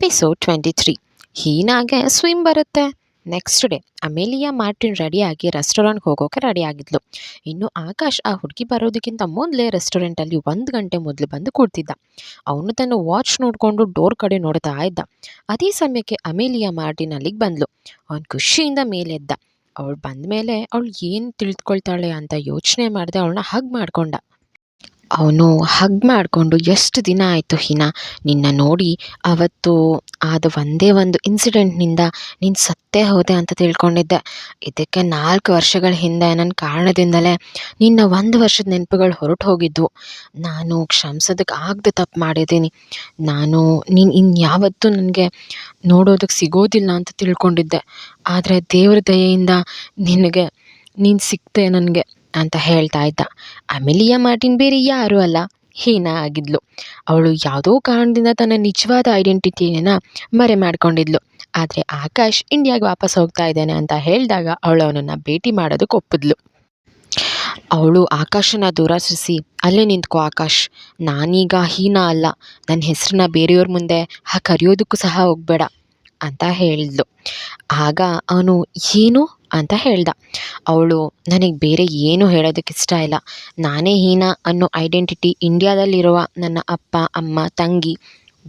Episode twenty three ಹೀನಾಗೆ swim ಬರುತ್ತೆ. Next day Amelia Martin ರೆಡಿಯಾಗಿ ರೆಸ್ಟೋರೆಂಟ್ಗೆ ಹೋಗೋಕೆ ರೆಡಿಯಾಗಿದ್ಲು ಇನ್ನು ಆಕಾಶ್ ಆ ಹುಡುಗಿ ಬರೋದಕ್ಕಿಂತ ಮೊದಲೇ ರೆಸ್ಟೋರೆಂಟಲ್ಲಿ ಒಂದು ಗಂಟೆ ಮೊದಲು ಬಂದು ಕೂಡ್ತಿದ್ದ. ಅವನು ತನ್ನ ವಾಚ್ ನೋಡಿಕೊಂಡು ಡೋರ್ ಕಡೆ ನೋಡ್ತಾ ಇದ್ದ. ಅದೇ ಸಮಯಕ್ಕೆ ಅಮೇಲಿಯಾ ಮಾರ್ಟಿನ್ ಅಲ್ಲಿಗೆ ಬಂದ್ಲು. ಅವನು ಖುಷಿಯಿಂದ ಮೇಲೆದ್ದ. ಅವಳು ಬಂದ ಮೇಲೆ ಅವಳು ಏನು ತಿಳಿದುಕೊಳ್ತಾಳೆ ಅಂತ ಯೋಚನೆ ಮಾಡಿದೆ ಅವಳನ್ನ ಹಗ್ ಮಾಡ್ಕೊಂಡ. ಅವನು ಹಗ್ ಮಾಡಿಕೊಂಡು ಎಷ್ಟು ದಿನ ಆಯಿತು ಹಿನ, ನಿನ್ನ ನೋಡಿ ಅವತ್ತು ಆದ ಒಂದೇ ಒಂದು ಇನ್ಸಿಡೆಂಟ್ನಿಂದ ನೀನು ಸತ್ತೇ ಹೋದೆ ಅಂತ ತಿಳ್ಕೊಂಡಿದ್ದೆ. ಇದಕ್ಕೆ ನಾಲ್ಕು ವರ್ಷಗಳ ಹಿಂದೆ ನನ್ನ ಕಾರಣದಿಂದಲೇ ನಿನ್ನ ಒಂದು ವರ್ಷದ ನೆನಪುಗಳು ಹೊರಟು ಹೋಗಿದ್ವು. ನಾನು ಕ್ಷಮಿಸೋದಕ್ಕೆ ಆಗದೆ ತಪ್ಪು ಮಾಡಿದ್ದೀನಿ. ನಾನು ನೀನು ಇನ್ಯಾವತ್ತೂ ನನಗೆ ನೋಡೋದಕ್ಕೆ ಸಿಗೋದಿಲ್ಲ ಅಂತ ತಿಳ್ಕೊಂಡಿದ್ದೆ. ಆದರೆ ದೇವ್ರ ದಯೆಯಿಂದ ನಿನಗೆ, ನೀನು ಸಿಕ್ತೆ ನನಗೆ. ಅಂತ ಹೇಳ್ತಾ ಇದ್ದ. ಅಮೆಲಿಯಾ ಮಾರ್ಟಿನ್ ಬೇರೆ ಯಾರೂ ಅಲ್ಲ, ಹೀನಾ ಆಗಿದ್ಲು. ಅವಳು ಯಾವುದೋ ಕಾರಣದಿಂದ ತನ್ನ ನಿಜವಾದ ಐಡೆಂಟಿಟಿಯನ್ನು ಮರೆ ಮಾಡ್ಕೊಂಡಿದ್ಲು. ಆದರೆ ಆಕಾಶ್ ಇಂಡಿಯಾಗೆ ವಾಪಸ್ ಹೋಗ್ತಾ ಇದ್ದಾನೆ ಅಂತ ಹೇಳಿದಾಗ ಅವಳು ಅವನನ್ನು ಭೇಟಿ ಮಾಡೋದಕ್ಕೆ ಒಪ್ಪಿದ್ಲು. ಅವಳು ಆಕಾಶನ ದೂರ ಸರಿಸಿ ಅಲ್ಲೇ ನಿಂತ್ಕೊ ಆಕಾಶ್. ನಾನೀಗ ಹೀನಾ ಅಲ್ಲ. ನನ್ನ ಹೆಸರನ್ನ ಬೇರೆಯವ್ರ ಮುಂದೆ ಆ ಕರೆಯೋದಕ್ಕೂ ಸಹ ಹೋಗಬೇಡ ಅಂತ ಹೇಳಿದ್ಲು. ಆಗ ಅವನು, ಏನು? ಅಂತ ಹೇಳ್ದ. ಅವಳು, ನನಗೆ ಬೇರೆ ಏನು ಹೇಳೋದಕ್ಕೆ ಇಷ್ಟ ಇಲ್ಲ. ನಾನೇ ಹೀನಾ ಅನ್ನೋ ಐಡೆಂಟಿಟಿ ಇಂಡಿಯಾದಲ್ಲಿರುವ ನನ್ನ ಅಪ್ಪ, ಅಮ್ಮ, ತಂಗಿ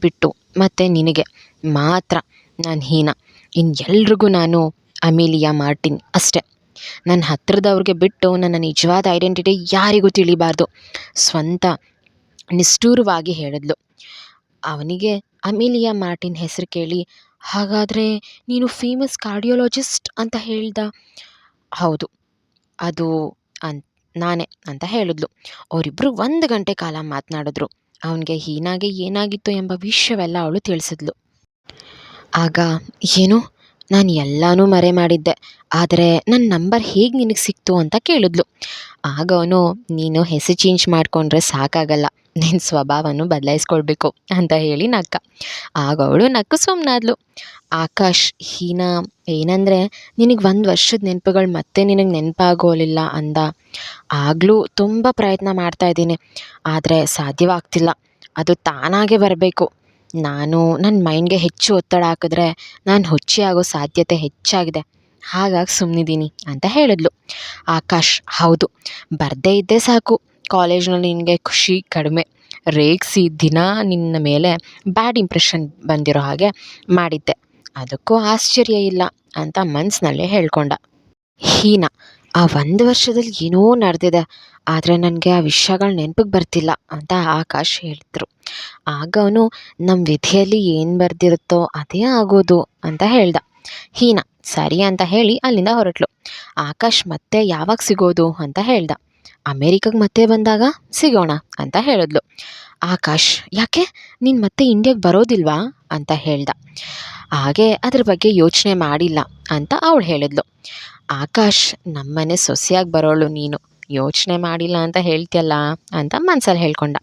ಬಿಟ್ಟು ಮತ್ತು ನಿನಗೆ ಮಾತ್ರ ನಾನು ಹೀನಾ. ಇನ್ನು ಎಲ್ರಿಗೂ ನಾನು ಅಮೇಲಿಯಾ ಮಾರ್ಟಿನ್ ಅಷ್ಟೆ. ನನ್ನ ಹತ್ತಿರದವ್ರಿಗೆ ಬಿಟ್ಟು ನನ್ನ ನಿಜವಾದ ಐಡೆಂಟಿಟಿ ಯಾರಿಗೂ ತಿಳಿಬಾರ್ದು. ಸ್ವಂತ ನಿಷ್ಠೂರವಾಗಿ ಹೇಳಿದ್ಲು. ಅವನಿಗೆ ಅಮೇಲಿಯಾ ಮಾರ್ಟಿನ್ ಹೆಸರು ಕೇಳಿ ಹಾಗಾದರೆ ನೀನು ಫೇಮಸ್ ಕಾರ್ಡಿಯೋಲಜಿಸ್ಟ್ ಅಂತ ಹೇಳ್ದ? ಹೌದು, ಅದು ಅನ್, ನಾನೇ ಅಂತ ಹೇಳಿದ್ಲು. ಅವರಿಬ್ಬರು ಒಂದು ಗಂಟೆ ಕಾಲ ಮಾತನಾಡಿದ್ರು. ಅವನಿಗೆ ಹೀನಾಗೆ ಏನಾಗಿತ್ತು ಎಂಬ ವಿಷಯವೆಲ್ಲ ಅವಳು ತಿಳಿಸಿದ್ಲು. ಆಗ, ಏನು? ನಾನು ಎಲ್ಲನೂ ಮರೆ ಮಾಡಿದ್ದೆ ಆದರೆ ನನ್ನ ನಂಬರ್ ಹೇಗೆ ನಿನಗೆ ಸಿಕ್ತು? ಅಂತ ಕೇಳಿದ್ಲು. ಆಗ ಅವನು, ನೀನು ಹೆಸರು ಚೇಂಜ್ ಮಾಡಿಕೊಂಡ್ರೆ ಸಾಕಾಗಲ್ಲ. ನಿನ್ನ ಸ್ವಭಾವನು ಬದಲಾಯಿಸ್ಕೊಳ್ಬೇಕು, ಅಂತ ಹೇಳಿ ನಕ್ಕ. ಆಗ ಅವಳು ನಕ್ಕು ಸುಮ್ಮನಾದ್ಲು ಆಕಾಶ್, ಹೀನಾ, ಏನಂದರೆ ನಿನಗೆ ಒಂದು ವರ್ಷದ ನೆನಪುಗಳು ಮತ್ತೆ ನಿನಗೆ ನೆನಪಾಗೋಲಿಲ್ಲ ಅಂದ. ಆಗಲೂ ತುಂಬ ಪ್ರಯತ್ನ ಮಾಡ್ತಾ ಇದ್ದೀನಿ. ಆದರೆ ಸಾಧ್ಯವಾಗ್ತಿಲ್ಲ. ಅದು ತಾನಾಗೆ ಬರಬೇಕು. ನಾನು ನನ್ನ ಮೈಂಡ್ಗೆ ಹೆಚ್ಚು ಒತ್ತಡ ಹಾಕಿದ್ರೆ, ನಾನು ಹುಚ್ಚಿ ಆಗೋ ಸಾಧ್ಯತೆ ಹೆಚ್ಚಾಗಿದೆ. ಹಾಗಾಗಿ ಸುಮ್ಮನಿದ್ದೀನಿ ಅಂತ ಹೇಳಿದ್ಲು. ಆಕಾಶ್, ಹೌದು, ಬರದೇ ಇದ್ದೆ ಸಾಕು. ಕಾಲೇಜ್ನಲ್ಲಿ ನಿನಗೆ ಖುಷಿ ಕಡಿಮೆ. ರೇಗಿಸಿ ದಿನ ನಿನ್ನ ಮೇಲೆ ಬ್ಯಾಡ್ ಇಂಪ್ರೆಷನ್ ಬಂದಿರೋ ಹಾಗೆ ಮಾಡಿದ್ದೆ. ಅದಕ್ಕೂ ಆಶ್ಚರ್ಯ ಇಲ್ಲ ಅಂತ ಮನಸ್ಸಿನಲ್ಲೇ ಹೇಳ್ಕೊಂಡ. ಹೀನಾ, ಆ ಒಂದು ವರ್ಷದಲ್ಲಿ ಏನೋ ನಡೆದಿದೆ. ಆದರೆ ನನಗೆ ಆ ವಿಷಯಗಳು ನೆನಪಿಗೆ ಬರ್ತಿಲ್ಲ ಅಂತ ಆಕಾಶ್ ಹೇಳಿದ್ರು. ಆಗ ಅವನು ನಮ್ಮ ವಿಧಿಯಲ್ಲಿ ಏನು ಬರೆದಿರುತ್ತೋ ಅದೇ ಆಗೋದು ಅಂತ ಹೇಳ್ದ. ಹೀನಾ, ಸರಿ ಅಂತ ಹೇಳಿ ಅಲ್ಲಿಂದ ಹೊರಟ್ಲು. ಆಕಾಶ್ ಮತ್ತೆ ಯಾವಾಗ ಸಿಗೋದು ಅಂತ ಹೇಳ್ದ. ಅಮೇರಿಕಾಗೆ ಮತ್ತೆ ಬಂದಾಗ ಸಿಗೋಣ ಅಂತ ಹೇಳಿದ್ಲು. ಆಕಾಶ್, ಯಾಕೆ? ನೀನು ಮತ್ತೆ ಇಂಡಿಯಾಗೆ ಬರೋದಿಲ್ವಾ? ಅಂತ ಹೇಳ್ದ. ಹಾಗೆ ಅದ್ರ ಬಗ್ಗೆ ಯೋಚನೆ ಮಾಡಿಲ್ಲ ಅಂತ ಅವಳು ಹೇಳಿದ್ಲು. ಆಕಾಶ್ ನಮ್ಮನೆ ಸೊಸೆಯಾಗಿ ಬರೋಳು ನೀನು. ಯೋಚನೆ ಮಾಡಿಲ್ಲ ಅಂತ ಹೇಳ್ತಿಯಲ್ಲ ಅಂತ ಮನ್ಸಲ್ಲಿ ಹೇಳ್ಕೊಂಡ.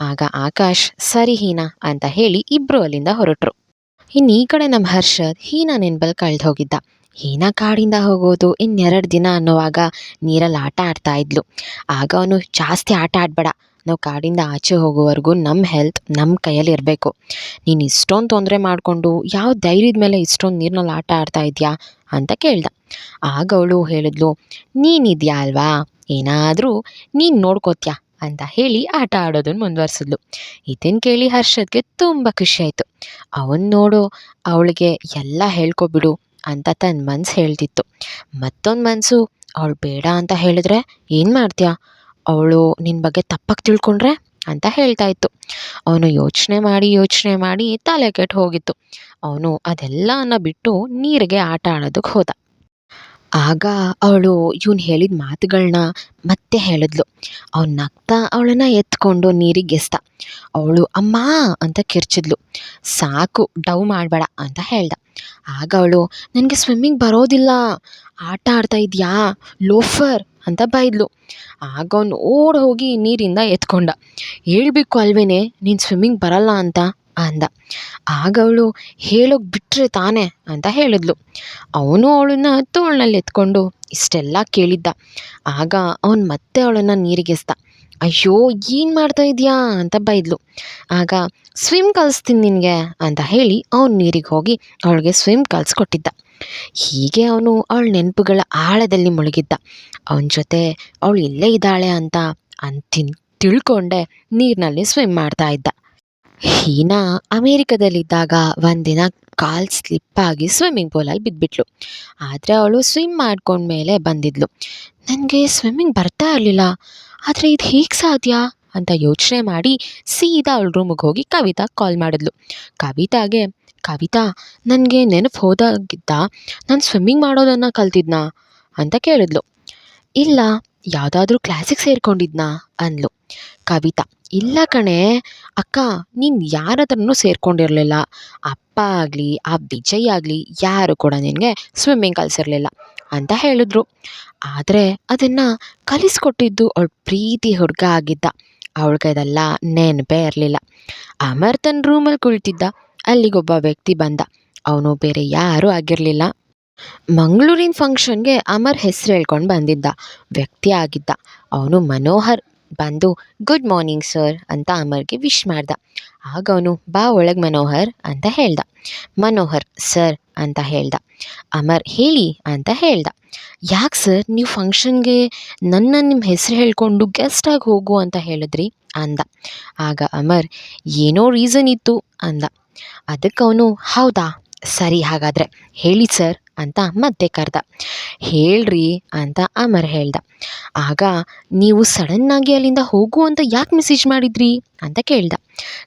ಆಗ ಆಕಾಶ್, ಸರಿ ಹೀನಾ ಅಂತ ಹೇಳಿ ಇಬ್ಬರು ಅಲ್ಲಿಂದ ಹೊರಟರು. ಇನ್ನು ಈ ಕಡೆ ನಮ್ಮ ಹರ್ಷದ್ ಹೀನಾ ನೆನ್ಪಲ್ಲಿ ಕಳೆದು ಹೋಗಿದ್ದ ಹೀನಾ ಕಾಡಿಂದ ಹೋಗೋದು ಇನ್ನೆರಡು ದಿನ ಅನ್ನೋವಾಗ ನೀರಲ್ಲಿ ಆಟ ಆಡ್ತಾ ಇದ್ಲು. ಆಗ ಅವನು ಜಾಸ್ತಿ ಆಟ ಆಡಬೇಡ. ನಾವು ಕಾಡಿಂದ ಆಚೆ ಹೋಗೋವರೆಗೂ ನಮ್ಮ ಹೆಲ್ತ್ ನಮ್ಮ ಕೈಯಲ್ಲಿ ಇರಬೇಕು. ನೀನು ಇಷ್ಟೊಂದು ತೊಂದರೆ ಮಾಡಿಕೊಂಡು ಯಾವ ಧೈರ್ಯದ ಮೇಲೆ ಇಷ್ಟೊಂದು ನೀರಿನಲ್ಲಿ ಆಟ ಆಡ್ತಾ ಇದೆಯಾ ಅಂತ ಕೇಳ್ದ. ಆಗ ಅವಳು ಹೇಳಿದ್ಲು ನೀನಿದೆಯಾ ಅಲ್ವಾ? ಏನಾದರೂ ನೀನು ನೋಡ್ಕೋತ್ಯಾ? ಅಂತ ಹೇಳಿ ಆಟ ಆಡೋದನ್ನು ಮುಂದುವರ್ಸಿದ್ಲು. ಇದನ್ನು ಕೇಳಿ ಹರ್ಷದ್ಗೆ ತುಂಬ ಖುಷಿಯಾಯಿತು ಅವನು ನೋಡು, ಅವಳಿಗೆ ಎಲ್ಲ ಹೇಳ್ಕೊಬಿಡು ಅಂತ ತನ್ನ ಮನ್ಸು ಹೇಳ್ತಿತ್ತು. ಮತ್ತೊಂದು ಮನಸ್ಸು ಅವಳು ಬೇಡ ಅಂತ ಹೇಳಿದ್ರೆ ಏನು ಮಾಡ್ತೀಯಾ? ಅವಳು ನಿನ್ನ ಬಗ್ಗೆ ತಪ್ಪಾಗಿ ತಿಳ್ಕೊಂಡ್ರೆ ಅಂತ ಹೇಳ್ತಾ ಇತ್ತು. ಅವನು ಯೋಚನೆ ಮಾಡಿ ಯೋಚನೆ ಮಾಡಿ ತಲೆ ಕೆಟ್ಟು ಹೋಗಿತ್ತು. ಅವನು ಅದೆಲ್ಲನ ಬಿಟ್ಟು ನೀರಿಗೆ ಆಟ ಆಡೋದಕ್ಕೆ ಹೋದ. ಆಗ ಅವಳು ಇವನು ಹೇಳಿದ ಮಾತುಗಳನ್ನ ಮತ್ತೆ ಹೇಳಿದ್ಲು. ಅವ್ನು ನಗ್ತಾ ಅವಳನ್ನು ಎತ್ಕೊಂಡು ನೀರಿಗೆ ಗೆಸ್ತ ಅವಳು, ಅಮ್ಮ! ಅಂತ ಕಿರ್ಚಿದ್ಲು. ಸಾಕು ಡವ್ ಮಾಡಬೇಡ ಅಂತ ಹೇಳ್ದ. ಆಗ ಅವಳು, ನನಗೆ ಸ್ವಿಮ್ಮಿಂಗ್ ಬರೋದಿಲ್ಲ. ಆಟ ಆಡ್ತಾ ಇದೆಯಾ? ಲೋಫರ್! ಅಂತ ಬೈದ್ಲು. ಆಗ ಅವನು ಓಡಿ ಹೋಗಿ ನೀರಿಂದ ಎತ್ಕೊಂಡ. ಹೇಳ್ಬೇಕು ಅಲ್ವೇ ನೀನು ಸ್ವಿಮ್ಮಿಂಗ್ ಬರಲ್ಲ ಅಂತ. ಅಂದ. ಆಗ ಅವಳು, ಹೇಳೋಕೆ ಬಿಟ್ಟರೆ ತಾನೇ? ಅಂತ ಹೇಳಿದ್ಲು. ಅವನು ಅವಳನ್ನ ತೋಳ್ನಲ್ಲಿ ಎತ್ಕೊಂಡು ಇಷ್ಟೆಲ್ಲ ಕೇಳಿದ್ದ. ಆಗ ಅವನು ಮತ್ತೆ ಅವಳನ್ನು ನೀರಿಗೆಸ್ದ ಅಯ್ಯೋ, ಏನು ಮಾಡ್ತಾ ಇದೀಯಾ? ಅಂತ ಬೈದ್ಲು. ಆಗ, ಸ್ವಿಮ್ ಕಲಿಸ್ತೀನಿ ನಿನಗೆ, ಅಂತ ಹೇಳಿ ಅವ್ನು ನೀರಿಗೆ ಹೋಗಿ ಅವಳಿಗೆ ಸ್ವಿಮ್ ಕಲಿಸ್ಕೊಟ್ಟಿದ್ದ. ಹೀಗೆ ಅವನು ಅವಳ ನೆನಪುಗಳ ಆಳದಲ್ಲಿ ಮುಳುಗಿದ್ದ. ಅವನ ಜೊತೆ ಅವಳು ಇಲ್ಲೇ ಇದ್ದಾಳೆ ಅಂತ ಅಂತಿನ್ ತಿಳ್ಕೊಂಡೆ ನೀರಿನಲ್ಲಿ ಸ್ವಿಮ್ ಮಾಡ್ತಾ ಇದ್ದ. ಹೀನಾ ಅಮೇರಿಕದಲ್ಲಿದ್ದಾಗ ಒಂದಿನ ಕಾಲು ಸ್ಲಿಪ್ಪಾಗಿ ಸ್ವಿಮ್ಮಿಂಗ್ ಪೂಲಲ್ಲಿ ಬಿದ್ದುಬಿಟ್ಲು ಆದರೆ ಅವಳು ಸ್ವಿಮ್ ಮಾಡ್ಕೊಂಡ್ಮೇಲೆ ಬಂದಿದ್ಲು. ನನಗೆ ಸ್ವಿಮ್ಮಿಂಗ್ ಬರ್ತಾ ಇರಲಿಲ್ಲ. ಆದರೆ ಇದು ಹೇಗೆ ಸಾಧ್ಯ? ಅಂತ ಯೋಚನೆ ಮಾಡಿ ಸೀದಾ ಅವಳ ರೂಮಿಗೆ ಹೋಗಿ ಕವಿತಾ ಕಾಲ್ ಮಾಡಿದ್ಲು. ಕವಿತಾಗೆ, ಕವಿತಾ, ನನಗೆ ನೆನಪು ಹೋದಾಗಿದ್ದ ನಾನು ಸ್ವಿಮ್ಮಿಂಗ್ ಮಾಡೋದನ್ನು ಕಲ್ತಿದ್ನಾ? ಅಂತ ಕೇಳಿದ್ಲು. ಇಲ್ಲ, ಯಾವುದಾದ್ರೂ ಕ್ಲಾಸಿಗೆ ಸೇರ್ಕೊಂಡಿದ್ನಾ? ಅಂದ್ಲು ಕವಿತಾ. ಇಲ್ಲ ಕಣೆ. ಅಕ್ಕ, ನೀನು ಯಾರ ಹತ್ರನೂ ಸೇರ್ಕೊಂಡಿರಲಿಲ್ಲ. ಅಪ್ಪ ಆಗಲಿ, ಆ ವಿಜಯ್ ಆಗಲಿ, ಯಾರು ಕೂಡ ನಿನಗೆ ಸ್ವಿಮ್ಮಿಂಗ್ ಕಲಿಸಿರ್ಲಿಲ್ಲ ಅಂತ ಹೇಳಿದ್ರು. ಆದರೆ ಅದನ್ನು ಕಲಿಸ್ಕೊಟ್ಟಿದ್ದು ಅವಳ ಪ್ರೀತಿ ಹುಡುಗ ಆಗಿದ್ದ. ಅವಳಿಗೆ ಅದೆಲ್ಲ ನೆನಪೇ ಇರಲಿಲ್ಲ. ಅಮರ್ ತನ್ನ ರೂಮಲ್ಲಿ ಕುಳಿತಿದ್ದ. ಅಲ್ಲಿಗೊಬ್ಬ ವ್ಯಕ್ತಿ ಬಂದ. ಅವನು ಬೇರೆ ಯಾರೂ ಆಗಿರಲಿಲ್ಲ. ಮಂಗಳೂರಿನ ಫಂಕ್ಷನ್ಗೆ ಅಮರ್ ಹೆಸರು ಹೇಳ್ಕೊಂಡು ಬಂದಿದ್ದ. ವ್ಯಕ್ತಿ ಆಗಿದ್ದ. ಅವನು ಮನೋಹರ್. ಬಂದು ಗುಡ್ ಮಾರ್ನಿಂಗ್ ಸರ್ ಅಂತ ಅಮರ್ಗೆ ವಿಶ್ ಮಾಡ್ದ. ಆಗ ಅವನು, ಬಾ ಒಳಗೆ ಮನೋಹರ್ ಅಂತ ಹೇಳ್ದ. ಮನೋಹರ್ ಸರ್ ಅಂತ ಹೇಳ್ದ. ಅಮರ್, ಹೇಳಿ ಅಂತ ಹೇಳ್ದ. ಯಾಕೆ ಸರ್ ನೀವು ಫಂಕ್ಷನ್ಗೆ ನನ್ನ ನಿಮ್ಮ ಹೆಸರು ಹೇಳ್ಕೊಂಡು ಗೆಸ್ಟಾಗಿ ಹೋಗು ಅಂತ ಹೇಳಿದ್ರಿ? ಅಂದ. ಆಗ ಅಮರ್, ಏನೋ ರೀಸನ್ ಇತ್ತು ಅಂದ. ಅದಕ್ಕೆ ಅವನು, ಹೌದಾ? ಸರಿ ಹಾಗಾದರೆ ಹೇಳಿ ಸರ್ ಅಂತ ಮತ್ತೆ ಕರೆದ. ಹೇಳ್ರಿ ಅಂತ ಅಮರ್ ಹೇಳ್ದ. ಆಗ ನೀವು ಸಡನ್ನಾಗಿ ಅಲ್ಲಿಂದ ಹೋಗು ಅಂತ ಯಾಕೆ ಮೆಸೇಜ್ ಮಾಡಿದ್ರಿ ಅಂತ ಕೇಳ್ದ.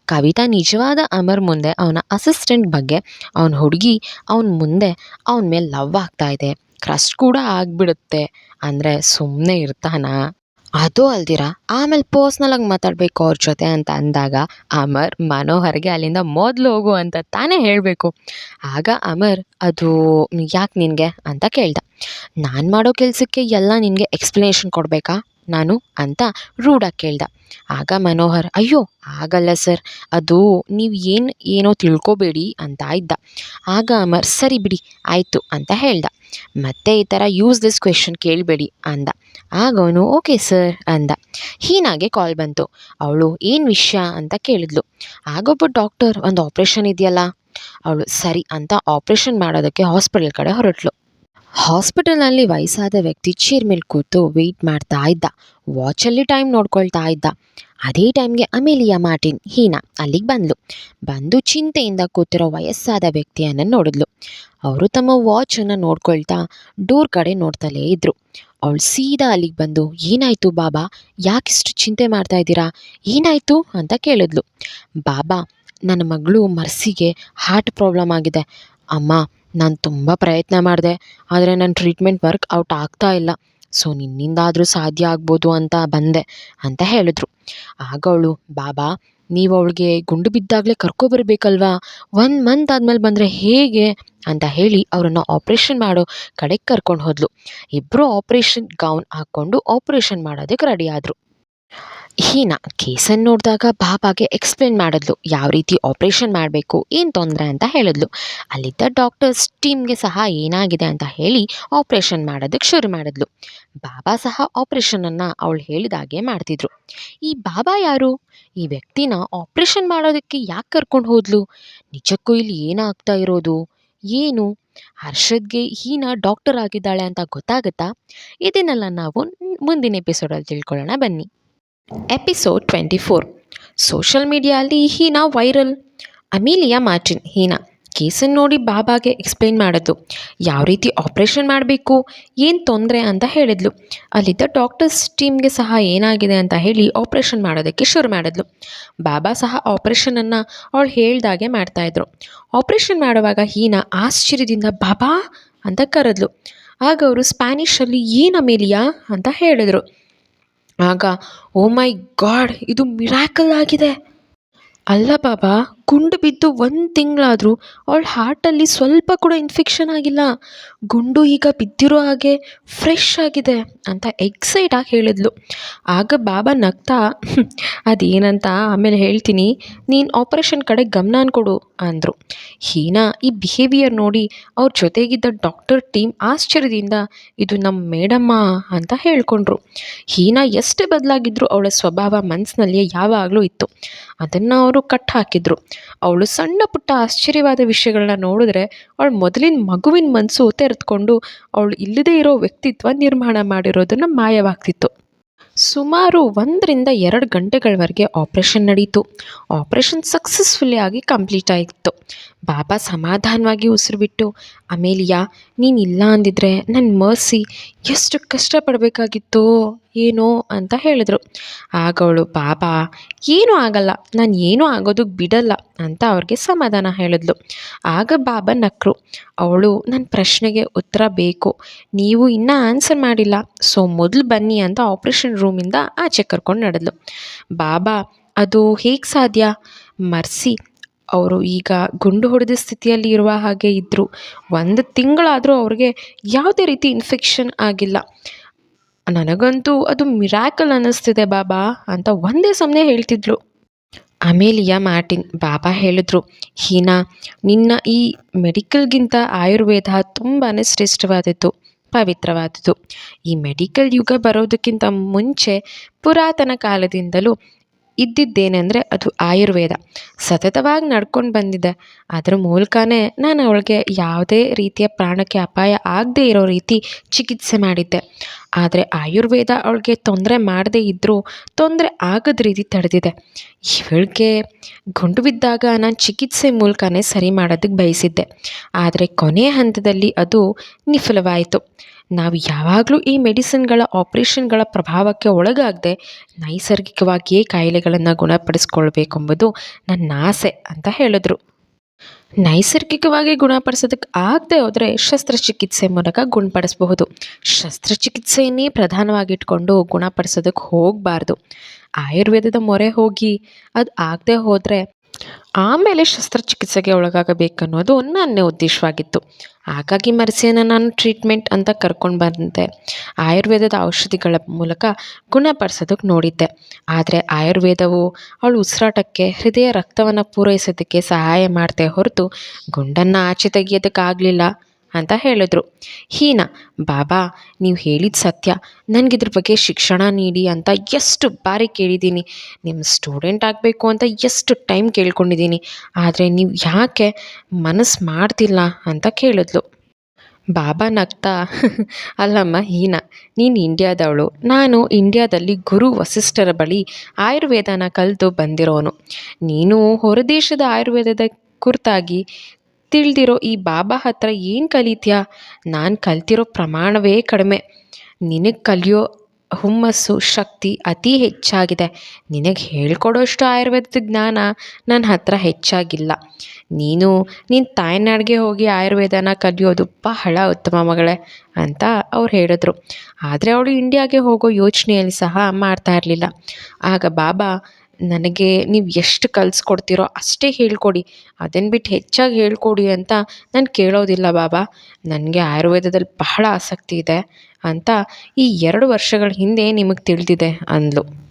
ಕವಿತಾ ನಿಜವಾದ ಅಮರ್ ಮುಂದೆ ಅವನ ಅಸಿಸ್ಟೆಂಟ್ ಬಗ್ಗೆ ಅವನ ಹುಡುಗಿ ಅವನ ಮುಂದೆ ಅವನ ಮೇಲೆ ಲವ್ ಆಗ್ತಾ ಇದೆ. ಕ್ರಸ್ಟ್ ಕೂಡ ಆಗಿಬಿಡುತ್ತೆ. ಅಂದರೆ ಸುಮ್ಮನೆ ಇರ್ತಾನಾ? ಅದು ಅಲ್ದಿರ? ಆಮೇಲೆ ಪರ್ಸ್ನಲಾಗಿ ಮಾತಾಡಬೇಕು ಅವ್ರ ಜೊತೆ ಅಂತ ಅಂದಾಗ ಅಮರ್ ಮನೋಹರ್ಗೆ ಅಲ್ಲಿಂದ ಮೊದಲು ಹೋಗು ಅಂತ ತಾನೇ ಹೇಳಬೇಕು. ಆಗ ಅಮರ್, ಅದು ಯಾಕೆ ನಿನಗೆ? ಅಂತ ಕೇಳ್ದ. ನಾನು ಮಾಡೋ ಕೆಲಸಕ್ಕೆ ಎಲ್ಲ ನಿನಗೆ ಎಕ್ಸ್ಪ್ಲನೇಷನ್ ಕೊಡಬೇಕಾ? ನಾನು? ಅಂತ ರೂಢಾಗಿ ಕೇಳ್ದ. ಆಗ ಮನೋಹರ್, ಅಯ್ಯೋ, ಆಗಲ್ಲ ಸರ್. ಅದು ನೀವು ಏನು, ಏನೋ ತಿಳ್ಕೊಬೇಡಿ ಅಂತ ಇದ್ದ. ಆಗ ಅಮರ್, ಸರಿ ಬಿಡಿ, ಆಯಿತು ಅಂತ ಹೇಳ್ದ. ಮತ್ತೆ ಈ ಥರ ಯೂಸ್ ದಿಸ್ ಕ್ವೆಶನ್ ಕೇಳಬೇಡಿ ಅಂದ. ಆಗ ಅವನು ಓಕೆ ಸರ್ ಅಂದ. ಹೀನಾಗೆ ಕಾಲ್ ಬಂತು. ಅವಳು, ಏನು ವಿಷಯ? ಅಂತ ಕೇಳಿದ್ಲು. ಆಗೊಬ್ಬ ಡಾಕ್ಟರ್ ಒಂದು ಆಪ್ರೇಷನ್ ಇದೆಯಲ್ಲ? ಅವಳು, ಸರಿ, ಅಂತ ಆಪ್ರೇಷನ್ ಮಾಡೋದಕ್ಕೆ ಹಾಸ್ಪಿಟಲ್ ಕಡೆ ಹೊರಟ್ಲು. ಹಾಸ್ಪಿಟಲ್ನಲ್ಲಿ ವಯಸ್ಸಾದ ವ್ಯಕ್ತಿ ಚೇರ್ ಮೇಲೆ ಕೂತು ವೆಯ್ಟ್ ಮಾಡ್ತಾ ಇದ್ದ. ವಾಚಲ್ಲಿ ಟೈಮ್ ನೋಡ್ಕೊಳ್ತಾ ಇದ್ದ. ಅದೇ ಟೈಮ್ಗೆ ಅಮೇಲಿಯಾ ಮಾರ್ಟಿನ್ ಹೀನಾ, ಅಲ್ಲಿಗೆ ಬಂದ್ಲು. ಬಂದು ಚಿಂತೆಯಿಂದ ಕೂತಿರೋ ವಯಸ್ಸಾದ ವ್ಯಕ್ತಿಯನ್ನು ನೋಡಿದ್ಲು. ಅವರು ತಮ್ಮ ವಾಚನ್ನು ನೋಡ್ಕೊಳ್ತಾ ಡೋರ್ ಕಡೆ ನೋಡ್ತಲೇ ಇದ್ದರು ಅವಳು ಸೀದಾ ಅಲ್ಲಿಗೆ ಬಂದು, ಏನಾಯಿತು ಬಾಬಾ? ಯಾಕಿಷ್ಟು ಚಿಂತೆ ಮಾಡ್ತಾ ಇದ್ದೀರಾ? ಏನಾಯಿತು? ಅಂತ ಕೇಳಿದ್ಲು. ಬಾಬಾ, ನನ್ನ ಮಗಳು ಮರ್ಸಿಗೆ ಹಾರ್ಟ್ ಪ್ರಾಬ್ಲಮ್ ಆಗಿದೆ. ಅಮ್ಮ, ನಾನು ತುಂಬ ಪ್ರಯತ್ನ ಮಾಡಿದೆ, ಆದರೆ ನನ್ನ ಟ್ರೀಟ್ಮೆಂಟ್ ವರ್ಕ್ ಔಟ್ ಆಗ್ತಾ ಇಲ್ಲ. ಸೊ ನಿನ್ನಿಂದಾದರೂ ಸಾಧ್ಯ ಆಗ್ಬೋದು ಅಂತ ಬಂದೆ, ಅಂತ ಹೇಳಿದ್ರು. ಆಗ ಅವಳು, ಬಾಬಾ ನೀವು ಅವಳಿಗೆ ಗುಂಡು ಬಿದ್ದಾಗಲೇ ಕರ್ಕೊಬರ್ಬೇಕಲ್ವಾ ಒನ್ ಮಂತ್ ಆದಮೇಲೆ ಬಂದರೆ ಹೇಗೆ? ಅಂತ ಹೇಳಿ ಅವರನ್ನು ಆಪ್ರೇಷನ್ ಮಾಡೋ ಕಡೆಗೆ ಕರ್ಕೊಂಡು ಹೋದ್ಲು. ಇಬ್ಬರು ಆಪ್ರೇಷನ್ ಗೌನ್ ಹಾಕ್ಕೊಂಡು ಆಪ್ರೇಷನ್ ಮಾಡೋದಕ್ಕೆ ರೆಡಿ ಆದರು. ಹೀನಾ ಕೇಸನ್ನು ನೋಡಿದಾಗ ಬಾಬಾಗೆ ಎಕ್ಸ್ಪ್ಲೇನ್ ಮಾಡಿದ್ಲು, ಯಾವ ರೀತಿ ಆಪ್ರೇಷನ್ ಮಾಡಬೇಕು, ಏನು ತೊಂದರೆ ಅಂತ ಹೇಳಿದ್ಲು. ಅಲ್ಲಿದ್ದ ಡಾಕ್ಟರ್ಸ್ ಟೀಮ್ಗೆ ಸಹ ಏನಾಗಿದೆ ಅಂತ ಹೇಳಿ ಆಪ್ರೇಷನ್ ಮಾಡೋದಕ್ಕೆ ಶುರು ಮಾಡಿದ್ಲು. ಬಾಬಾ ಸಹ ಆಪ್ರೇಷನನ್ನು ಅವಳು ಹೇಳಿದಾಗೆ ಮಾಡ್ತಿದ್ರು. ಈ ಬಾಬಾ ಯಾರು? ಈ ವ್ಯಕ್ತಿನ ಆಪ್ರೇಷನ್ ಮಾಡೋದಕ್ಕೆ ಯಾಕೆ ಕರ್ಕೊಂಡು ಹೋದ್ಲು? ನಿಜಕ್ಕೂ ಇಲ್ಲಿ ಏನಾಗ್ತಾ ಇರೋದು? ಏನು? ಹರ್ಷದ್ಗೆ ಹೀನಾ ಡಾಕ್ಟರ್ ಆಗಿದ್ದಾಳೆ ಅಂತ ಗೊತ್ತಾಗುತ್ತಾ? ಇದನ್ನೆಲ್ಲ ನಾವು ಮುಂದಿನ ಎಪಿಸೋಡಲ್ಲಿ ತಿಳ್ಕೊಳ್ಳೋಣ. ಬನ್ನಿ. ಎಪಿಸೋಡ್ ಟ್ವೆಂಟಿ ಫೋರ್ ಸೋಷಲ್ ಮೀಡಿಯಾದಲ್ಲಿ ಹೀನಾ ವೈರಲ್ ಅಮೀಲಿಯಾ ಮಾರ್ಟಿನ್, ಹೀನಾ. ಕೇಸನ್ನು ನೋಡಿ ಬಾಬಾಗೆ ಎಕ್ಸ್ಪ್ಲೈನ್ ಮಾಡಿದ್ಲು. ಯಾವ ರೀತಿ ಆಪ್ರೇಷನ್ ಮಾಡಬೇಕು, ಏನು ತೊಂದರೆ ಅಂತ ಹೇಳಿದ್ಲು. ಅಲ್ಲಿದ್ದ ಡಾಕ್ಟರ್ಸ್ ಟೀಮ್ಗೆ ಸಹ ಏನಾಗಿದೆ ಅಂತ ಹೇಳಿ ಆಪ್ರೇಷನ್ ಮಾಡೋದಕ್ಕೆ ಶುರು ಮಾಡಿದ್ಲು. ಬಾಬಾ ಸಹ ಆಪ್ರೇಷನನ್ನು ಅವಳು ಹೇಳ್ದಾಗೆ ಮಾಡ್ತಾಯಿದ್ರು ಆಪ್ರೇಷನ್ ಮಾಡುವಾಗ ಹೀನಾ ಆಶ್ಚರ್ಯದಿಂದ ಬಾಬಾ ಅಂತ ಕರೆದ್ಲು. ಆಗ ಅವರು ಸ್ಪ್ಯಾನಿಷಲ್ಲಿ ಏನು ಅಮೇಲಿಯಾ ಅಂತ ಹೇಳಿದರು. ಆಗ ಓ ಮೈ ಗಾಡ್ ಇದು ಮಿರಾಕಲ್ ಆಗಿದೆ. ಅಲ್ಲ ಬಾಬಾ ಗುಂಡು ಬಿದ್ದು ಒಂದು ತಿಂಗಳಾದರೂ ಅವಳ ಹಾರ್ಟಲ್ಲಿ ಸ್ವಲ್ಪ ಕೂಡ ಇನ್ಫೆಕ್ಷನ್ ಆಗಿಲ್ಲ. ಗುಂಡು ಈಗ ಬಿದ್ದಿರೋ ಹಾಗೆ ಫ್ರೆಶ್ ಆಗಿದೆ ಅಂತ ಎಕ್ಸೈಟಾಗಿ ಹೇಳಿದ್ಲು. ಆಗ ಬಾಬಾ ನಗ್ತಾ ಅದೇನಂತ? ಆಮೇಲೆ ಹೇಳ್ತೀನಿ. ನೀನು ಆಪ್ರೇಷನ್ ಕಡೆ ಗಮನ ಕೊಡು, ಅಂದರು. ಹೀನಾ ಈ ಬಿಹೇವಿಯರ್ ನೋಡಿ ಅವ್ರ ಜೊತೆಗಿದ್ದ ಡಾಕ್ಟರ್ ಟೀಮ್ ಆಶ್ಚರ್ಯದಿಂದ, ಇದು ನಮ್ಮ ಮೇಡಮ್ಮ? ಅಂತ ಹೇಳ್ಕೊಂಡ್ರು. ಹೀನಾ ಎಷ್ಟೇ ಬದಲಾಗಿದ್ರು ಅವಳ ಸ್ವಭಾವ ಮನಸ್ಸಿನಲ್ಲಿ ಯಾವಾಗಲೂ ಇತ್ತು. ಅದನ್ನು ಅವರು ಕಟ್ ಹಾಕಿದ್ರು. ಅವಳು ಸಣ್ಣ ಪುಟ್ಟ ಆಶ್ಚರ್ಯವಾದ ವಿಷಯಗಳನ್ನ ನೋಡಿದ್ರೆ ಅವಳು ಮೊದಲಿನ ಮಗುವಿನ ಮನಸ್ಸು ತೆರೆದುಕೊಂಡು ಅವಳು ಇಲ್ಲದೇ ಇರೋ ವ್ಯಕ್ತಿತ್ವ ನಿರ್ಮಾಣ ಮಾಡಿರೋದನ್ನು ಮಾಯವಾಗ್ತಿತ್ತು. ಸುಮಾರು ಒಂದರಿಂದ ಎರಡು ಗಂಟೆಗಳವರೆಗೆ ಆಪ್ರೇಷನ್ ನಡೀತು. ಆಪ್ರೇಷನ್ ಸಕ್ಸಸ್ಫುಲ್ಲಿ ಆಗಿ ಕಂಪ್ಲೀಟ್ ಆಯಿತು ಬಾಬಾ ಸಮಾಧಾನವಾಗಿ ಉಸಿರು ಬಿಟ್ಟು ಅಮೇಲಿಯಾ, ನೀನು ಇಲ್ಲ ಅಂದಿದ್ರೆ ನನ್ನ ಮರ್ಸಿ, ಎಷ್ಟು ಕಷ್ಟಪಡಬೇಕಾಗಿತ್ತೋ? ಏನೋ ಅಂತ ಹೇಳಿದ್ರು. ಆಗ ಅವಳು, ಬಾಬಾ, ಏನೂ ಆಗಲ್ಲ. ನಾನು ಏನೂ ಆಗೋದಕ್ಕೆ ಬಿಡಲ್ಲ ಅಂತ ಅವ್ರಿಗೆ ಸಮಾಧಾನ ಹೇಳಿದ್ಲು. ಆಗ ಬಾಬಾ ನಕ್ಕರು ಅವಳು ನನ್ನ ಪ್ರಶ್ನೆಗೆ ಉತ್ತರ ಬೇಕು. ನೀವು ಇನ್ನೂ ಆನ್ಸರ್ ಮಾಡಿಲ್ಲ. ಸೊ ಮೊದಲು ಬನ್ನಿ ಅಂತ ಆಪ್ರೇಷನ್ ರೂಮಿಂದ ಆಚೆ ಕರ್ಕೊಂಡು ನಡೆದ್ಲು. ಬಾಬಾ, ಅದು ಹೇಗೆ ಸಾಧ್ಯ? ಮರ್ಸಿ, ಅವರು ಈಗ ಗುಂಡು ಹೊಡೆದ ಸ್ಥಿತಿಯಲ್ಲಿ ಇರುವ ಹಾಗೆ ಇದ್ದರು ಒಂದು ತಿಂಗಳಾದರೂ ಅವ್ರಿಗೆ ಯಾವುದೇ ರೀತಿ ಇನ್ಫೆಕ್ಷನ್ ಆಗಿಲ್ಲ. ನನಗಂತೂ ಅದು ಮಿರಾಕಲ್ ಅನ್ನಿಸ್ತಿದೆ ಬಾಬಾ ಅಂತ ಒಂದೇ ಸಮನೆ ಹೇಳ್ತಿದ್ಲು ಅಮೇಲಿಯಾ ಮಾರ್ಟಿನ್, ಬಾಬಾ ಹೇಳಿದ್ರು, ಹೀನಾ, ನಿನ್ನ ಈ ಮೆಡಿಕಲ್ಗಿಂತ ಆಯುರ್ವೇದ ತುಂಬಾ ಶ್ರೇಷ್ಠವಾದದ್ದು, ಪವಿತ್ರವಾದದ್ದು. ಈ ಮೆಡಿಕಲ್ ಯುಗ ಬರೋದಕ್ಕಿಂತ ಮುಂಚೆ ಪುರಾತನ ಕಾಲದಿಂದಲೂ ಇದ್ದಿದ್ದೇನೆಂದರೆ ಅದು ಆಯುರ್ವೇದ. ಸತತವಾಗಿ ನಡ್ಕೊಂಡು ಬಂದಿದೆ ಅದರ ಮೂಲಕನೇ ನಾನು ಅವಳಿಗೆ ಯಾವುದೇ ರೀತಿಯ ಪ್ರಾಣಕ್ಕೆ ಅಪಾಯ ಆಗದೇ ಇರೋ ರೀತಿ ಚಿಕಿತ್ಸೆ ಮಾಡಿದ್ದೆ. ಆದರೆ ಆಯುರ್ವೇದ ಅವಳಿಗೆ ತೊಂದರೆ ಮಾಡದೇ ಇದ್ದರೂ ತೊಂದರೆ ಆಗದ ರೀತಿ ತಡೆದಿದೆ. ಇವಳಿಗೆ ಗುಂಡು ಬಿದ್ದಾಗ ನಾನು ಚಿಕಿತ್ಸೆ ಮೂಲಕನೇ ಸರಿ ಮಾಡೋದಕ್ಕೆ ಬಯಸಿದ್ದೆ. ಆದರೆ ಕೊನೆಯ ಹಂತದಲ್ಲಿ ಅದು ವಿಫಲವಾಯಿತು ನಾವು ಯಾವಾಗಲೂ ಈ ಮೆಡಿಸಿನ್ಗಳ ಆಪ್ರೇಷನ್ಗಳ ಪ್ರಭಾವಕ್ಕೆ ಒಳಗಾಗದೆ ನೈಸರ್ಗಿಕವಾಗಿಯೇ ಕಾಯಿಲೆಗಳನ್ನು ಗುಣಪಡಿಸ್ಕೊಳ್ಬೇಕೆಂಬುದು ನನ್ನ ಆಸೆ ಅಂತ ಹೇಳಿದ್ರು. ನೈಸರ್ಗಿಕವಾಗಿ ಗುಣಪಡಿಸೋದಕ್ಕೆ ಆಗದೆ ಹೋದರೆ ಶಸ್ತ್ರಚಿಕಿತ್ಸೆ ಮೂಲಕ ಗುಣಪಡಿಸಬಹುದು. ಶಸ್ತ್ರಚಿಕಿತ್ಸೆಯನ್ನೇ ಪ್ರಧಾನವಾಗಿಟ್ಕೊಂಡು ಗುಣಪಡಿಸೋದಕ್ಕೆ ಹೋಗಬಾರ್ದು. ಆಯುರ್ವೇದದ ಮೊರೆ ಹೋಗಿ ಅದು ಆಗದೆ ಹೋದರೆ ಆಮೇಲೆ ಶಸ್ತ್ರಚಿಕಿತ್ಸೆಗೆ ಒಳಗಾಗಬೇಕನ್ನೋದು ನನ್ನ ಉದ್ದೇಶವಾಗಿತ್ತು. ಹಾಗಾಗಿ ಮರ್ಸಿಯನ್ನು ನಾನು ಟ್ರೀಟ್ಮೆಂಟ್ ಅಂತ ಕರ್ಕೊಂಡು ಬಂದೆ. ಆಯುರ್ವೇದದ ಔಷಧಿಗಳ ಮೂಲಕ ಗುಣಪಡಿಸೋದಕ್ಕೆ ನೋಡಿದ್ದೆ. ಆದರೆ ಆಯುರ್ವೇದವು ಅವಳು ಉಸಿರಾಟಕ್ಕೆ, ಹೃದಯ ರಕ್ತವನ್ನು ಪೂರೈಸೋದಕ್ಕೆ ಸಹಾಯ ಮಾಡಿದೆ ಹೊರತು ಗುಂಡನ್ನು ಆಚೆ ತೆಗಿಯೋದಕ್ಕಾಗಲಿಲ್ಲ. ಅಂತ ಹೇಳಿದ್ರು. ಹೀನಾ, ಬಾಬಾ, ನೀವು ಹೇಳಿದ ಸತ್ಯ. ನನಗಿದ್ರ ಬಗ್ಗೆ ಶಿಕ್ಷಣ ನೀಡಿ ಅಂತ ಎಷ್ಟು ಬಾರಿ ಕೇಳಿದ್ದೀನಿ. ನಿಮ್ಮ ಸ್ಟೂಡೆಂಟ್ ಆಗಬೇಕು ಅಂತ ಎಷ್ಟು ಟೈಮ್ ಕೇಳ್ಕೊಂಡಿದ್ದೀನಿ. ಆದರೆ ನೀವು ಯಾಕೆ ಮನಸ್ಸು ಮಾಡ್ತಿಲ್ಲ ಅಂತ ಕೇಳಿದ್ಲು. ಬಾಬಾ ನಗ್ತಾ? ಅಲ್ಲಮ್ಮ, ಹೀನಾ, ನೀನು ಇಂಡಿಯಾದವಳು. ನಾನು ಇಂಡಿಯಾದಲ್ಲಿ ಗುರು ವಸಿಷ್ಠರ ಬಳಿ ಆಯುರ್ವೇದನ ಕಲಿತು ಬಂದಿರೋನು. ನೀನು ಹೊರದೇಶದ ಆಯುರ್ವೇದದ ಕುರಿತಾಗಿ ತಿಳಿದಿರೋ ಈ ಬಾಬಾ ಹತ್ರ ಏನು ಕಲಿತೀಯಾ? ನಾನು ಕಲ್ತಿರೋ ಪ್ರಮಾಣವೇ ಕಡಿಮೆ. ನಿನಗೆ ಕಲಿಯೋ ಹುಮ್ಮಸ್ಸು, ಶಕ್ತಿ ಅತಿ ಹೆಚ್ಚಾಗಿದೆ. ನಿನಗೆ ಹೇಳ್ಕೊಡೋಷ್ಟು ಆಯುರ್ವೇದದ ಜ್ಞಾನ ನನ್ನ ಹತ್ರ ಹೆಚ್ಚಾಗಿಲ್ಲ. ನೀನು ನಿನ್ನ ತಾಯ್ನಾಡಿಗೆ ಹೋಗಿ ಆಯುರ್ವೇದನ ಕಲಿಯೋದು ಬಹಳ ಉತ್ತಮ ಮಗಳೇ ಅಂತ ಅವ್ರು ಹೇಳಿದ್ರು. ಆದರೆ ಅವಳು ಇಂಡಿಯಾಗೆ ಹೋಗೋ ಯೋಚನೆಯಲ್ಲಿ ಸಹ ಮಾಡ್ತಾ ಇರಲಿಲ್ಲ. ಆಗ ಬಾಬಾ ನನಗೆ ನೀವು ಎಷ್ಟು ಕಲಿಸ್ಕೊಡ್ತೀರೋ ಅಷ್ಟೇ ಹೇಳ್ಕೊಡಿ. ಅದನ್ನು ಬಿಟ್ಟು ಹೆಚ್ಚಾಗಿ ಹೇಳ್ಕೊಡಿ ಅಂತ ನಾನು ಕೇಳೋದಿಲ್ಲ ಬಾಬಾ. ನನಗೆ ಆಯುರ್ವೇದದಲ್ಲಿ ಬಹಳ ಆಸಕ್ತಿ ಇದೆ ಅಂತ ಈ ಎರಡು ವರ್ಷಗಳ ಹಿಂದೆ ನಿಮಗೆ ತಿಳಿದಿದೆ ಅಂದಳು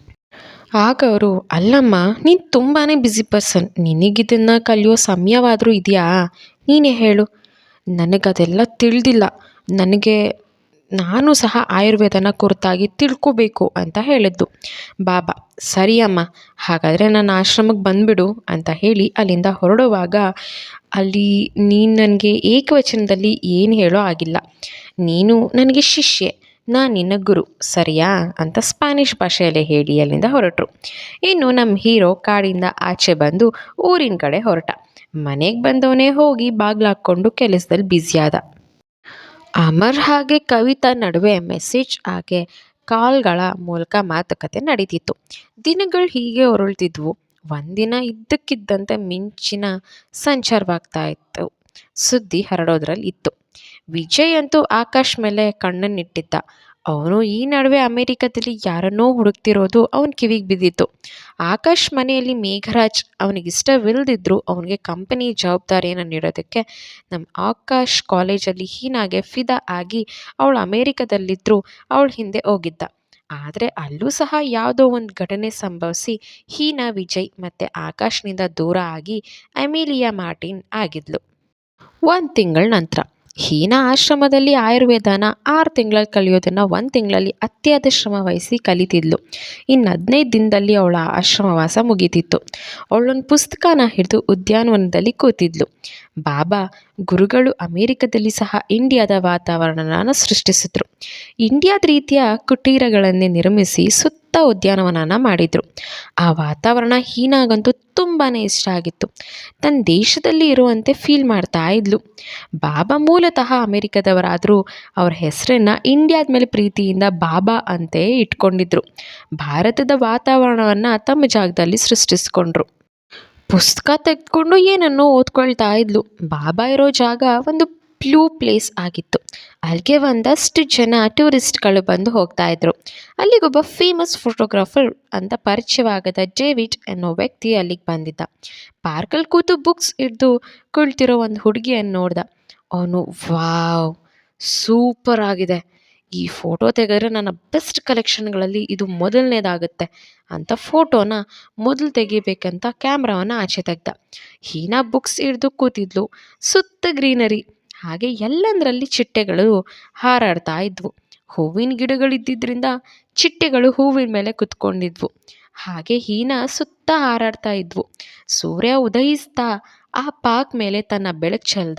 ಆಗ ಅವರು, ಅಲ್ಲಮ್ಮ, ನೀನು ತುಂಬಾ ಬ್ಯುಸಿ ಪರ್ಸನ್. ನಿನಗಿದನ್ನು ಕಲಿಯೋ ಸಮಯವಾದರೂ ಇದೆಯಾ? ನೀನೇ ಹೇಳು. ನನಗದೆಲ್ಲ ತಿಳಿದಿಲ್ಲ. ನನಗೆ ನಾನು ಸಹ ಆಯುರ್ವೇದನ ಕುರಿತಾಗಿ ತಿಳ್ಕೋಬೇಕು ಅಂತ ಹೇಳಿದ್ದು. ಬಾಬಾ ಸರಿ ಅಮ್ಮ ಹಾಗಾದರೆ ನನ್ನ ಆಶ್ರಮಕ್ಕೆ ಬಂದುಬಿಡು ಅಂತ ಹೇಳಿ ಅಲ್ಲಿಂದ ಹೊರಡುವಾಗ ಅಲ್ಲಿ ನೀನು ನನಗೆ ಏಕವಚನದಲ್ಲಿ ಏನು ಹೇಳೋ ಆಗಿಲ್ಲ. ನೀನು ನನಗೆ ಶಿಷ್ಯೆ, ನಾನು ನಿನ್ನ ಗುರು, ಸರಿಯಾ ಅಂತ ಸ್ಪ್ಯಾನಿಷ್ ಭಾಷೆಯಲ್ಲೇ ಹೇಳಿ ಅಲ್ಲಿಂದ ಹೊರಟರು. ಇನ್ನು ನಮ್ಮ ಹೀರೋ ಕಾಡಿಂದ ಆಚೆ ಬಂದು ಊರಿನ ಕಡೆ ಹೊರಟ. ಮನೆಗೆ ಬಂದವನೇ ಹೋಗಿ ಬಾಗ್ಲಾಕ್ಕೊಂಡು ಕೆಲಸದಲ್ಲಿ ಬ್ಯುಸಿಯಾದ ಅಮರ್ ಹಾಗೆ ಕವಿತಾ ನಡುವೆ ಮೆಸೇಜ್ ಹಾಗೆ ಕಾಲ್ಗಳ ಮೂಲಕ ಮಾತುಕತೆ ನಡೀತಿತ್ತು. ದಿನಗಳು ಹೀಗೆ ಹೊರಳ್ತಿದ್ವು. ಒಂದಿನ ಇದ್ದಕ್ಕಿದ್ದಂತೆ ಮಿಂಚಿನ ಸಂಚಾರವಾಗ್ತಾ ಇತ್ತು. ಸುದ್ದಿ ಹರಡೋದ್ರಲ್ಲಿ ಇತ್ತು. ವಿಜಯ್ ಅಂತೂ ಆಕಾಶ್ ಮೇಲೆ ಕಣ್ಣನ್ನಿಟ್ಟಿದ್ದ. ಅವನು ಈ ನಡುವೆ ಅಮೆರಿಕದಲ್ಲಿ ಯಾರನ್ನೋ ಹುಡುಕ್ತಿರೋದು ಅವನ ಕಿವಿಗೆ ಬಿದ್ದಿತ್ತು. ಆಕಾಶ್ ಮನೆಯಲ್ಲಿ ಮೇಘರಾಜ್ ಅವನಿಗಿಷ್ಟವಿಲ್ಲದಿದ್ದರೂ ಅವನಿಗೆ ಕಂಪನಿ ಜವಾಬ್ದಾರಿಯನ್ನು ನೀಡೋದಕ್ಕೆ ನಮ್ಮ ಆಕಾಶ್ ಕಾಲೇಜಲ್ಲಿ ಹೀನಾಗೆ ಫಿದಾ ಆಗಿ ಅವಳು ಅಮೇರಿಕದಲ್ಲಿದ್ದರೂ ಅವಳು ಹಿಂದೆ ಹೋಗಿದ್ದ. ಆದರೆ ಅಲ್ಲೂ ಸಹ ಯಾವುದೋ ಒಂದು ಘಟನೆ ಸಂಭವಿಸಿ ಹೀನಾ ವಿಜಯ್ ಮತ್ತು ಆಕಾಶ್ನಿಂದ ದೂರ ಆಗಿ ಅಮಿಲಿಯಾ ಮಾರ್ಟಿನ್ ಆಗಿದ್ಲು. ಒಂದು ತಿಂಗಳ ನಂತರ ಹೀನಾ ಆಶ್ರಮದಲ್ಲಿ ಆಯುರ್ವೇದನ ಆರು ತಿಂಗಳಲ್ಲಿ ಕಲಿಯೋದನ್ನು ಒಂದು ತಿಂಗಳಲ್ಲಿ ಅತ್ಯಾದ ಶ್ರಮ ವಹಿಸಿ ಕಲಿತಿದ್ಲು. ಇನ್ನು ಹದಿನೈದು ದಿನದಲ್ಲಿ ಅವಳ ಆಶ್ರಮವಾಸ ಮುಗೀತಿತ್ತು. ಅವಳೊಂದು ಪುಸ್ತಕನ ಹಿಡಿದು ಉದ್ಯಾನವನದಲ್ಲಿ ಕೂತಿದ್ಲು. ಬಾಬಾ, ಗುರುಗಳು ಅಮೇರಿಕದಲ್ಲಿ ಸಹ ಇಂಡಿಯಾದ ವಾತಾವರಣನ ಸೃಷ್ಟಿಸಿದ್ರು. ಇಂಡಿಯಾದ ರೀತಿಯ ಕುಟೀರಗಳನ್ನೇ ನಿರ್ಮಿಸಿ ಸುತ್ತ ಉದ್ಯಾನವನನ ಮಾಡಿದರು. ಆ ವಾತಾವರಣ ಹೀನಾಗಂತೂ ತುಂಬಾ ಇಷ್ಟ ಆಗಿತ್ತು. ತನ್ನ ದೇಶದಲ್ಲಿ ಇರುವಂತೆ ಫೀಲ್ ಮಾಡ್ತಾ ಇದ್ಲು. ಬಾಬಾ ಮೂಲತಃ ಅಮೆರಿಕದವರಾದರೂ ಅವ್ರ ಹೆಸರನ್ನು ಇಂಡಿಯಾದ ಮೇಲೆ ಪ್ರೀತಿಯಿಂದ ಬಾಬಾ ಅಂತೇ ಇಟ್ಕೊಂಡಿದ್ರು. ಭಾರತದ ವಾತಾವರಣವನ್ನು ತಮ್ಮ ಜಾಗದಲ್ಲಿ ಸೃಷ್ಟಿಸ್ಕೊಂಡ್ರು. ಪುಸ್ತಕ ತೆಗೆದುಕೊಂಡು ಏನನ್ನೋ ಓದ್ಕೊಳ್ತಾ ಇದ್ಲು. ಬಾಬಾ ಇರೋ ಜಾಗ ಒಂದು ಬ್ಲೂ ಪ್ಲೇಸ್ ಆಗಿತ್ತು. ಅಲ್ಲಿಗೆ ಒಂದಷ್ಟು ಜನ ಟೂರಿಸ್ಟ್ಗಳು ಬಂದು ಹೋಗ್ತಾ ಇದ್ರು. ಅಲ್ಲಿಗೊಬ್ಬ ಫೇಮಸ್ ಫೋಟೋಗ್ರಾಫರ್ ಅಂತ ಪರಿಚಯವಾಗದ ಡೇವಿಡ್ ಅನ್ನೋ ವ್ಯಕ್ತಿ ಅಲ್ಲಿಗೆ ಬಂದಿದ್ದ. ಪಾರ್ಕಲ್ಲಿ ಕೂತು ಬುಕ್ಸ್ ಹಿಡ್ದು ಕುಳಿತಿರೋ ಒಂದು ಹುಡುಗಿಯನ್ನು ನೋಡ್ದ. ಅವನು, ವಾವ್, ಸೂಪರ್ ಆಗಿದೆ. ಈ ಫೋಟೋ ತೆಗೆದ್ರೆ ನನ್ನ ಬೆಸ್ಟ್ ಕಲೆಕ್ಷನ್ಗಳಲ್ಲಿ ಇದು ಮೊದಲನೇದಾಗುತ್ತೆ ಅಂತ ಫೋಟೋನ ಮೊದಲು ತೆಗಿಬೇಕಂತ ಕ್ಯಾಮ್ರಾವನ್ನು ಆಚೆ ತೆಗ್ದ. ಹೀನಾ ಬುಕ್ಸ್ ಹಿಡ್ದು ಕೂತಿದ್ಲು. ಸುತ್ತ ಗ್ರೀನರಿ. ಹಾಗೆ ಎಲ್ಲಂದರಲ್ಲಿ ಚಿಟ್ಟೆಗಳು ಹಾರಾಡ್ತಾ ಇದ್ವು. ಹೂವಿನ ಗಿಡಗಳಿದ್ದಿದ್ದರಿಂದ ಚಿಟ್ಟೆಗಳು ಹೂವಿನ ಮೇಲೆ ಕುತ್ಕೊಂಡಿದ್ವು. ಹಾಗೆ ಹೀನ ಸುತ್ತ ಹಾರಾಡ್ತಾ ಇದ್ವು. ಸೂರ್ಯ ಉದಯಿಸ್ತಾ ಆ ಪಾಕ್ ಮೇಲೆ ತನ್ನ ಬೆಳಕು ಚೆಲ್ದ.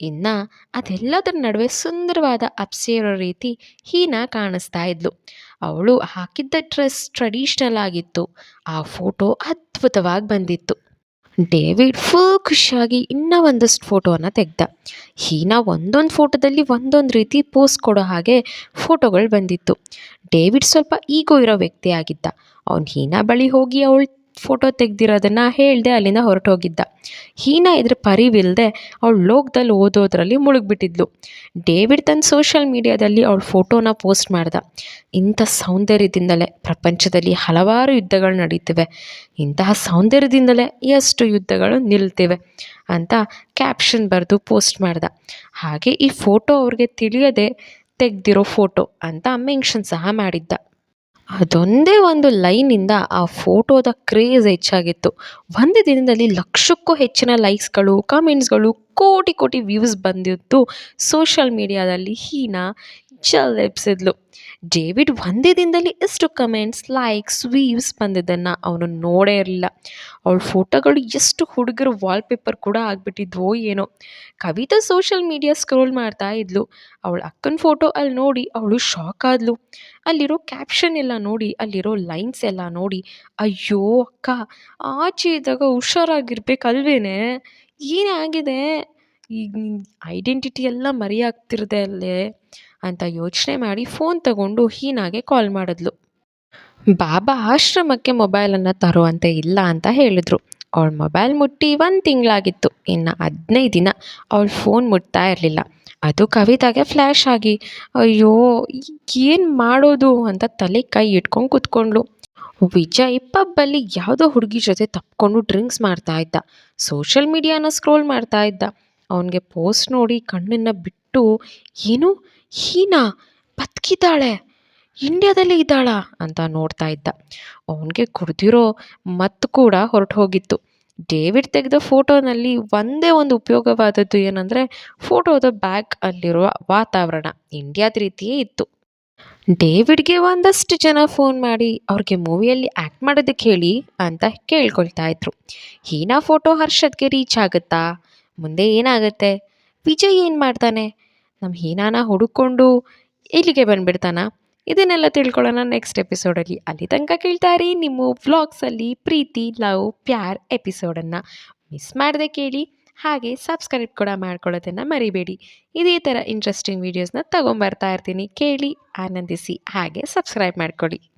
ಇನ್ನು ಅದೆಲ್ಲದರ ನಡುವೆ ಸುಂದರವಾದ ಅಪ್ಸೇರೋ ರೀತಿ ಹೀನ ಕಾಣಿಸ್ತಾ ಇದ್ಲು. ಅವಳು ಹಾಕಿದ್ದ ಡ್ರೆಸ್ ಟ್ರೆಡಿಷ್ನಲ್ ಆಗಿತ್ತು. ಆ ಫೋಟೋ ಅದ್ಭುತವಾಗಿ ಬಂದಿತ್ತು. ಡೇವಿಡ್ ಫುಲ್ ಖುಷಿಯಾಗಿ ಇನ್ನೂ ಒಂದಷ್ಟು ಫೋಟೋವನ್ನು ತೆಗ್ದ. ಹೀನಾ ಒಂದೊಂದು ಫೋಟೋದಲ್ಲಿ ಒಂದೊಂದು ರೀತಿ ಪೋಸ್ ಕೊಡೋ ಹಾಗೆ ಫೋಟೋಗಳು ಬಂದಿತ್ತು. ಡೇವಿಡ್ ಸ್ವಲ್ಪ ಈಗೋ ಇರೋ ವ್ಯಕ್ತಿ ಆಗಿದ್ದ ಅವ್ನು ಹೀನಾ ಬಳಿ ಹೋಗಿ ಅವಳು ಫೋಟೋ ತೆಗ್ದಿರೋದನ್ನು ಹೇಳ್ದೆ ಅಲ್ಲಿಂದ ಹೊರಟೋಗಿದ್ದ. ಹೀನಾ ಇದ್ರ ಪರಿವಿಲ್ಲದೆ ಅವಳು ಲೋಕದಲ್ಲಿ ಓದೋದ್ರಲ್ಲಿ ಮುಳುಗ್ಬಿಟ್ಟಿದ್ಲು. ಡೇವಿಡ್ ತನ್ನ ಸೋಷಿಯಲ್ ಮೀಡಿಯಾದಲ್ಲಿ ಅವಳ ಫೋಟೋನ ಪೋಸ್ಟ್ ಮಾಡ್ದ. ಇಂಥ ಸೌಂದರ್ಯದಿಂದಲೇ ಪ್ರಪಂಚದಲ್ಲಿ ಹಲವಾರು ಯುದ್ಧಗಳು ನಡೀತಿವೆ. ಇಂತಹ ಸೌಂದರ್ಯದಿಂದಲೇ ಎಷ್ಟು ಯುದ್ಧಗಳು ನಿಲ್ತಿವೆ ಅಂತ ಕ್ಯಾಪ್ಷನ್ ಬರೆದು ಪೋಸ್ಟ್ ಮಾಡ್ದ. ಹಾಗೆ ಈ ಫೋಟೋ ಅವ್ರಿಗೆ ತಿಳಿಯದೆ ತೆಗೆದಿರೋ ಫೋಟೋ ಅಂತ ಮೆನ್ಷನ್ ಸಹ ಮಾಡಿದ್ದ. ಅದೊಂದೇ ಒಂದು ಲೈನಿಂದ ಆ ಫೋಟೋದ ಕ್ರೇಜ್ ಹೆಚ್ಚಾಗಿತ್ತು. ಒಂದು ದಿನದಲ್ಲಿ ಲಕ್ಷಕ್ಕೂ ಹೆಚ್ಚಿನ ಲೈಕ್ಸ್ಗಳು, ಕಮೆಂಟ್ಸ್ಗಳು, ಕೋಟಿ ಕೋಟಿ ವ್ಯೂಸ್ ಬಂದಿದ್ದು ಸೋಷಲ್ ಮೀಡಿಯಾದಲ್ಲಿ ಹೀನಾ ಎಬ್ಸಿದ್ಲು ಡೇವಿಡ್ ಒಂದೇ ದಿನದಲ್ಲಿ ಎಷ್ಟು ಕಮೆಂಟ್ಸ್ ಲೈಕ್ಸ್ ವೀವ್ಸ್ ಬಂದಿದ್ದನ್ನು ಅವನು ನೋಡೇ ಇರಲಿಲ್ಲ. ಅವಳ ಫೋಟೋಗಳು ಎಷ್ಟು ಹುಡುಗರ ವಾಲ್ಪೇಪರ್ ಕೂಡ ಆಗಿಬಿಟ್ಟಿದ್ವೋ ಏನೋ. ಕವಿತಾ ಸೋಷಲ್ ಮೀಡಿಯಾ ಸ್ಕ್ರೋಲ್ ಮಾಡ್ತಾ ಇದ್ಲು. ಅವಳ ಅಕ್ಕನ ಫೋಟೋ ಅಲ್ಲಿ ನೋಡಿ ಅವಳು ಶಾಕ್ ಆದ್ಲು. ಅಲ್ಲಿರೋ ಕ್ಯಾಪ್ಷನ್ ಎಲ್ಲ ನೋಡಿ, ಅಲ್ಲಿರೋ ಲೈನ್ಸ್ ಎಲ್ಲ ನೋಡಿ, ಅಯ್ಯೋ ಅಕ್ಕ, ಆಚೆ ಇದ್ದಾಗ ಹುಷಾರಾಗಿರ್ಬೇಕಲ್ವೇನೆ? ಏನಾಗಿದೆ? ಈಗ ನಿನ್ನ ಐಡೆಂಟಿಟಿ ಎಲ್ಲ ಮರೆಯಾಗ್ತಿರದೆ ಅಲ್ಲೇ? ಅಂತ ಯೋಚನೆ ಮಾಡಿ ಫೋನ್ ತಗೊಂಡು ಹೀನಾಗೆ ಕಾಲ್ ಮಾಡಿದ್ಲು. ಬಾಬಾ ಆಶ್ರಮಕ್ಕೆ ಮೊಬೈಲನ್ನು ತರುವಂತೆ ಇಲ್ಲ ಅಂತ ಹೇಳಿದ್ರು. ಅವಳ ಮೊಬೈಲ್ ಮುಟ್ಟಿ ಒಂದು ತಿಂಗಳಾಗಿತ್ತು. ಇನ್ನು ಹದಿನೈದು ದಿನ ಅವಳ ಫೋನ್ ಮುಟ್ತಾ ಇರಲಿಲ್ಲ. ಅದು ಕವಿತಾಗೆ ಫ್ಲ್ಯಾಶ್ ಆಗಿ, ಅಯ್ಯೋ, ಏನು ಮಾಡೋದು? ಅಂತ ತಲೆ ಕೈ ಇಟ್ಕೊಂಡು ಕೂತ್ಕೊಂಡ್ಳು. ವಿಜಯ್ ಪಬ್ಬಲ್ಲಿ ಯಾವುದೋ ಹುಡುಗಿ ಜೊತೆ ತಪ್ಕೊಂಡು ಡ್ರಿಂಕ್ಸ್ ಮಾಡ್ತಾ ಇದ್ದ. ಸೋಷಿಯಲ್ ಮೀಡಿಯಾನ ಸ್ಕ್ರೋಲ್ ಮಾಡ್ತಾ ಇದ್ದ. ಅವನಿಗೆ ಪೋಸ್ಟ್ ನೋಡಿ ಕಣ್ಣನ್ನು ಬಿಟ್ಟು, ಏನು? ಹೀನಾ ಬದುಕಿದ್ದಾಳೆ, ಇಂಡಿಯಾದಲ್ಲಿ ಇದ್ದಾಳಾ ಅಂತ ನೋಡ್ತಾ ಇದ್ದ. ಅವನಿಗೆ ಕುಡಿದಿರೋ ಮತ್ತು ಕೂಡ ಹೊರಟು ಹೋಗಿತ್ತು. ಡೇವಿಡ್ ತೆಗೆದ ಫೋಟೋನಲ್ಲಿ ಒಂದೇ ಒಂದು ಉಪಯೋಗವಾದದ್ದು ಏನಂದರೆ ಫೋಟೋದ ಬ್ಯಾಗ್ ಅಲ್ಲಿರುವ ವಾತಾವರಣ, ಇಂಡಿಯಾದ ರೀತಿಯೇ ಇತ್ತು. ಡೇವಿಡ್ಗೆ ಒಂದಷ್ಟು ಜನ ಫೋನ್ ಮಾಡಿ ಅವ್ರಿಗೆ ಮೂವಿಯಲ್ಲಿ ಆ್ಯಕ್ಟ್ ಮಾಡೋದಕ್ಕೆ ಹೇಳಿ ಅಂತ ಕೇಳ್ಕೊಳ್ತಾ ಇದ್ರು. ಹೀನಾ ಫೋಟೋ ಹರ್ಷದ್ಗೆ ರೀಚ್ ಆಗುತ್ತಾ? ಮುಂದೆ ಏನಾಗುತ್ತೆ? ವಿಜಯ್ ಏನು ಮಾಡ್ತಾನೆ? ನಮ್ಮ ಹೀನಾನ ಹುಡುಕೊಂಡು ಇಲ್ಲಿಗೆ ಬಂದುಬಿಡ್ತಾನ. ಇದನ್ನೆಲ್ಲ ತಿಳ್ಕೊಳ್ಳೋಣ ನೆಕ್ಸ್ಟ್ ಎಪಿಸೋಡಲ್ಲಿ ಅಲ್ಲಿ. ತನಕ ಕೇಳ್ತಾ ಇರಿ ನಿಮ್ಮ ವ್ಲಾಗ್ಸಲ್ಲಿ ಪ್ರೀತಿ, ಲವ್, ಪ್ಯಾರ್ ಎಪಿಸೋಡನ್ನು ಮಿಸ್ ಮಾಡದೆ ಕೇಳಿ. ಹಾಗೆ ಸಬ್ಸ್ಕ್ರೈಬ್ ಕೂಡ ಮಾಡ್ಕೊಳ್ಳೋದನ್ನು ಮರಿಬೇಡಿ. ಇದೇ ಥರ ಇಂಟ್ರೆಸ್ಟಿಂಗ್ ವೀಡಿಯೋಸ್ನ ತೊಗೊಂಬರ್ತಾ ಇರ್ತೀನಿ. ಕೇಳಿ, ಆನಂದಿಸಿ. ಹಾಗೆ ಸಬ್ಸ್ಕ್ರೈಬ್ ಮಾಡ್ಕೊಳ್ಳಿ.